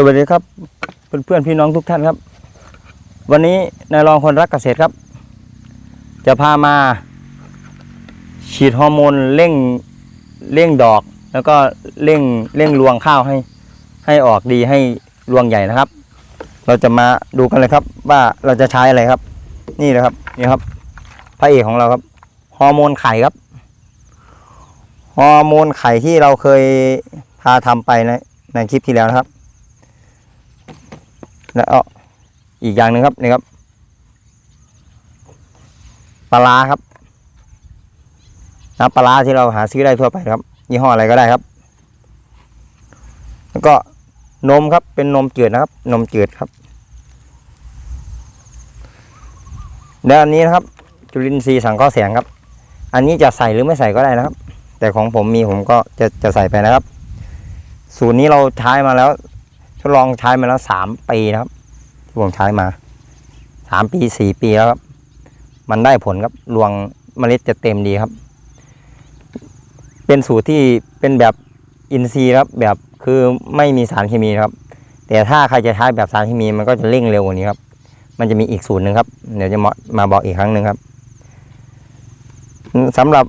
สวัสดีครับเพื่อนเพื่อนพี่น้องทุกท่านครับ วันนี้นายรองคนรักเกษตรครับ จะพามา ฉีดฮอร์โมนเร่งเร่งดอก แล้วก็เร่งเร่งรวงข้าวให้ ให้ออกดีให้รวงใหญ่นะครับ เราจะมาดูกันเลยครับ ว่าเราจะใช้อะไรครับ นี่เลยครับนี่ครับพระเอกของเราครับฮอร์โมนไข่ครับฮอร์โมนไข่ที่เราเคยพาทำไปในในคลิปที่แล้วนะครับ แล้วอ,อีกอย่างหนึ่งครับนี่ครับปลาครับน้ำปลาร้าที่เราหาซื้อได้ทั่วไปครับยี่ห้ออะไรก็ได้ครับ แล้วก็นมครับเป็นนมจืดนะครับ นมจืดครับแล้วอันนี้นะครับ จุลินทรีย์สังเคราะห์แสงครับ อันนี้จะใส่หรือไม่ใส่ก็ได้นะครับ แต่ของผมมีผมก็จะจะใส่ไปนะครับ สูตรนี้เราใช้มาแล้ว ทดลองใช้มาแล้วสามปีนะครับ ที่ผมใช้มาสามปีสี่ปีแล้วครับ มันได้ผลครับรวงเมล็ดจะเต็มดีครับ เป็นสูตรที่เป็นแบบอินทรีย์ครับแบบคือไม่มีสารเคมีครับ แต่ถ้าใครจะใช้แบบสารเคมีมันก็จะเร่งเร็วกว่านี้ครับ มันจะมีอีกสูตรหนึ่งครับ เดี๋ยวจะมาบอกอีกครั้งหนึ่งครับสำหรับ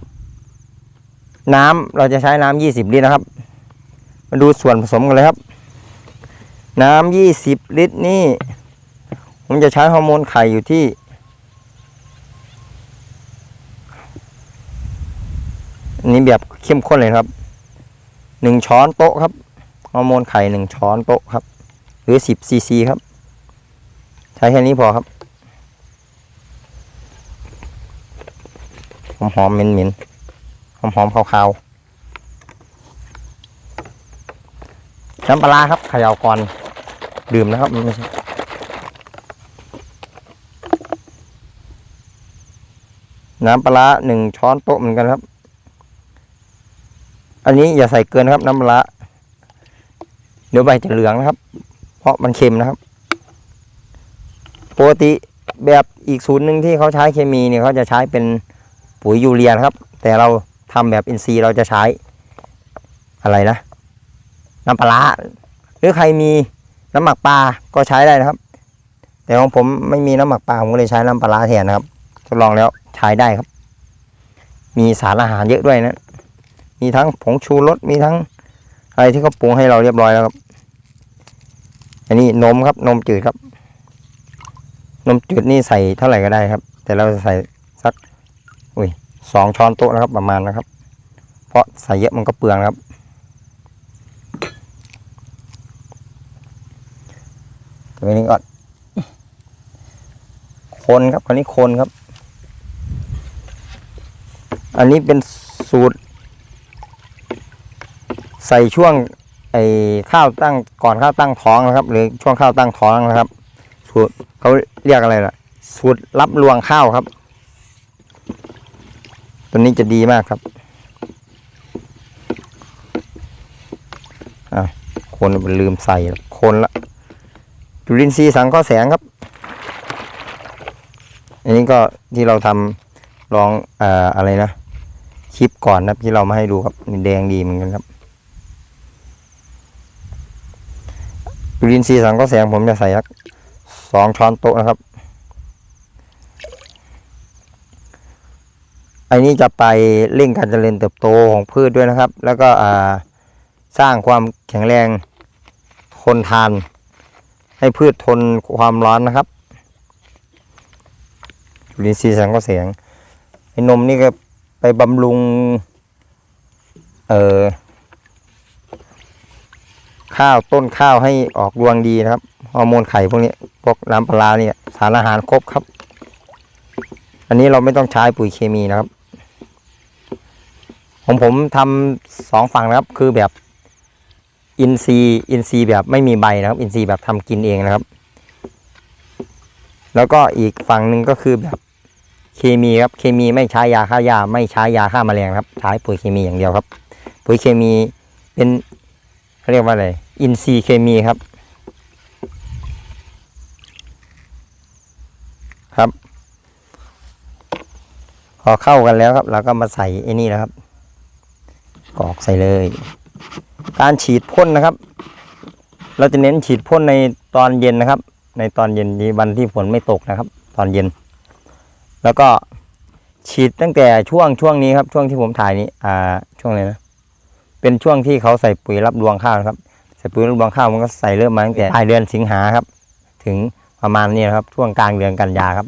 น้ำเราจะใช้น้ำยี่สิบลิตรนะครับ มาดูส่วนผสมกันเลยครับ น้ำยี่สิบลิตรนี่ ผมจะใช้ฮอร์โมนไข่อยู่ที่อันนี้แบบเข้มข้นเลยครับหนึ่งช้อนโต๊ะครับฮอร์โมนไข่หนึ่งช้อนโต๊ะครับ หรือสิบซีซีครับ ใช้แค่นี้พอครับหอมหอมเหม็นเหม็นหอมหอมขาวๆน้ำปลาร้าครับเขย่าก่อน ดื่มนะครับไม่ใช่น้ำปลาหนึ่งช้อนโต๊ะเหมือนกันครับ อันนี้อย่าใส่เกินนะครับ น้ำปลาเดี๋ยวใบจะเหลืองนะครับ เพราะมันเค็มนะครับปกติแบบอีกศูนย์หนึ่งที่เขาใช้เคมีเนี่ยเขาจะใช้เป็นปุ๋ยยูเรียนะครับ แต่เราทำแบบอินทรีย์เราจะใช้อะไรนะ น้ำปลาหรือใครมี น้ำหมักปลาก็ใช้ได้นะครับ แต่ของผมไม่มีน้ำหมักปลาผมก็เลยใช้น้ำปลาแทนนะครับทดลองแล้วใช้ได้ครับ มีสารอาหารเยอะด้วยนะ มีทั้งผงชูรสมีทั้งอะไรที่เขาปรุงให้เราเรียบร้อยแล้วครับ อันนี้นมครับนมจืดครับ นมจืดนี่ใส่เท่าไหร่ก็ได้ครับ แต่เราจะใส่สักอุ้ยสองช้อนโต๊ะนะครับประมาณนะครับ เพราะใส่เยอะมันก็เปลืองครับ ตัวนี้ก่อนคนครับคนนี้คนครับ อันนี้เป็นสูตร ใส่ช่วง ไอ้ข้าวตั้งก่อนข้าวตั้งท้องนะครับ หรือช่วงข้าวตั้งท้องนะครับ สูตรเขาเรียกอะไรล่ะ สูตรรับรวงข้าวครับ ตัวนี้จะดีมากครับอะคนลืมใส่คนละ จุลินทรีย์สังเคราะห์แสงครับ อันนี้ก็ที่เราทำลองออะไรนะคลิปก่อนนะที่เรามาให้ดูครับแดงดีเหมือนกันครับจุลินทรีย์สังเคราะห์แสงผมจะใส่สักสองช้อนโต๊ะนะครับอันนี้จะไปเร่งการเจริญเติบโตของพืชด้วยนะครับ แล้วก็สร้างความแข็งแรงทนทาน ให้พืชทนความร้อนนะครับจุลินทรีย์สังเคราะห์แสงไอ้นมนี่ก็ไปบำรุง เอ่อข้าวต้นข้าวให้ออกรวงดีนะครับฮอร์โมนไข่พวกนี้พวกน้ำปลาร้าเนี่ยสารอาหารครบครับ อันนี้เราไม่ต้องใช้ปุ๋ยเคมีนะครับของผมทำสองฝั่งนะครับ คือแบบ อินซีอินซีแบบไม่มีใบนะครับ อินซีแบบทำกินเองนะครับ แล้วก็อีกฝั่งหนึ่งก็คือแบบเคมีครับเคมีไม่ใช้ยาฆ่าหญ้าไม่ใช้ยาฆ่าแมลงครับ ใช้ปุ๋ยเคมีอย่างเดียวครับ ปุ๋ยเคมีเป็นเขาเรียกว่าอะไรอินซีเคมีครับ ครับ พอเข้ากันแล้วครับ เราก็มาใส่ไอ้นี่นะครับกรอกใส่เลย การฉีดพ่นนะครับ เราจะเน้นฉีดพ่นในตอนเย็นนะครับ ในตอนเย็นนี้วันที่ฝนไม่ตกนะครับ ตอนเย็น แล้วก็ฉีดตั้งแต่ช่วงช่วงนี้ครับ ช่วงที่ผมถ่ายนี้อ่าช่วงไรนะเป็นช่วงที่เขาใส่ปุ๋ยรับรวงข้าวครับใส่ปุ๋ยรับรวงข้าวมันก็ใส่เริ่มมาตั้งแต่ปลายเดือนสิงหาครับ ถึงประมาณนี้นครับ ช่วงกลางเดือนกันยาครับ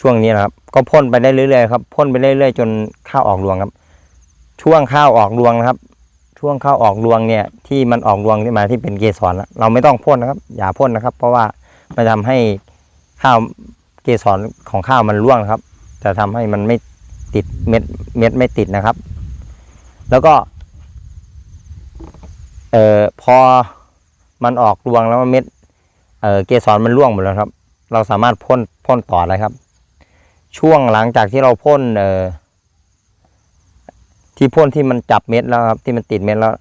ช่วงนี้นะครับ ก็พ่นไปได้เรื่อยๆครับพ่นไปเรื่อยๆจนข้าวออกรวงครับ ช่วงข้าวออกรวงนะครับ ช่วงข้าวออกรวงเนี่ยที่มันออกรวงที่มาที่เป็นเกสรเราไม่ต้องพ่นนะครับ อย่าพ่นนะครับ เพราะว่ามันทำให้ข้าวเกสรของข้าวมันร่วงครับ จะทำให้มันไม่ติดเม็ดเม็ดไม่ติดนะครับ แล้วก็เอ่อพอมันออกรวงแล้วเม็ดเอ่อเกสรมันร่วงหมดแล้วครับ เราสามารถพ่นพ่นต่อได้ครับ ช่วงหลังจากที่เราพ่นเอ่อ ที่พ่นที่มันจับเม็ดแล้วครับที่มันติดเม็ดแล้ว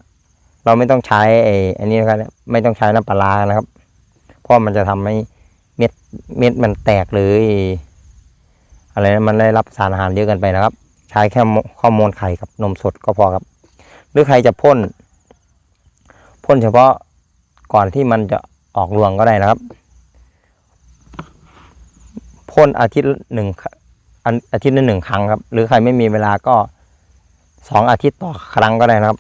เราไม่ต้องใช้ไอ้อันนี้นะครับไม่ต้องใช้น้ำปลาร้านะครับ เพราะมันจะทำให้เม็ดเม็ดมันแตกหรืออะไรนะมันได้รับสารอาหารเยอะเกินไปนะครับ ใช้แค่ข้อมูลไข่กับนมสดก็พอครับ หรือใครจะพ่นพ่นเฉพาะก่อนที่มันจะออกรวงก็ได้นะครับพ่นอาทิตย์หนึ่งอาทิตย์ละหนึ่งครั้งครับ หรือใครไม่มีเวลาก็ สองอาทิตย์ต่อครั้งก็ได้นะครับ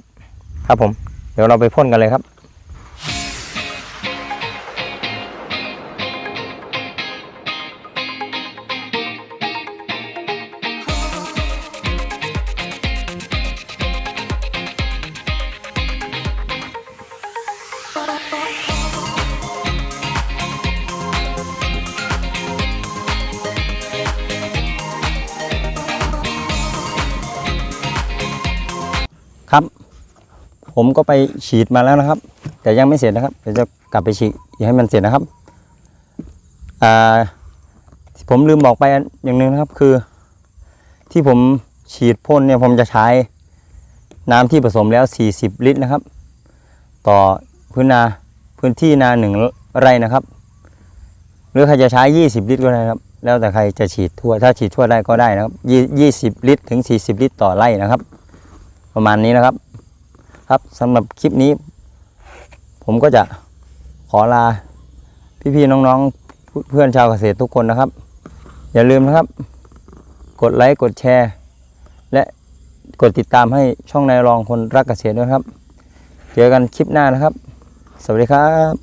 ครับผม เดี๋ยวเราไปพ่นกันเลยครับ ผมก็ไปฉีดมาแล้วนะครับ แต่ยังไม่เสร็จนะครับเดี๋ยวจะกลับไปฉีดให้มันเสร็จนะครับอ่าผมลืมบอกไปอย่างหนึ่งนะครับคือ ที่ผมฉีดพ่นเนี่ยผมจะใช้น้ำที่ผสมแล้ว 40 ลิตรนะครับ ต่อพื้นนาพื้นที่นาหนึ่งไร่นะครับ หรือใครจะใช้ 20 ลิตรก็ได้ครับ แล้วแต่ใครจะฉีดทั่ว ถ้าฉีดทั่วได้ก็ได้นะครับ 20 ลิตรถึง 40 ลิตรต่อไร่นะครับ ประมาณนี้นะครับ ครับสำหรับคลิปนี้ ผมก็จะขอลาพี่ๆน้องๆเพื่อนชาวเกษตรทุกคนนะครับ อย่าลืมนะครับ กดไลค์กดแชร์ และกดติดตามให้ช่องนายรองคนรักเกษตรด้วยครับ เจอกันคลิปหน้านะครับ สวัสดีครับ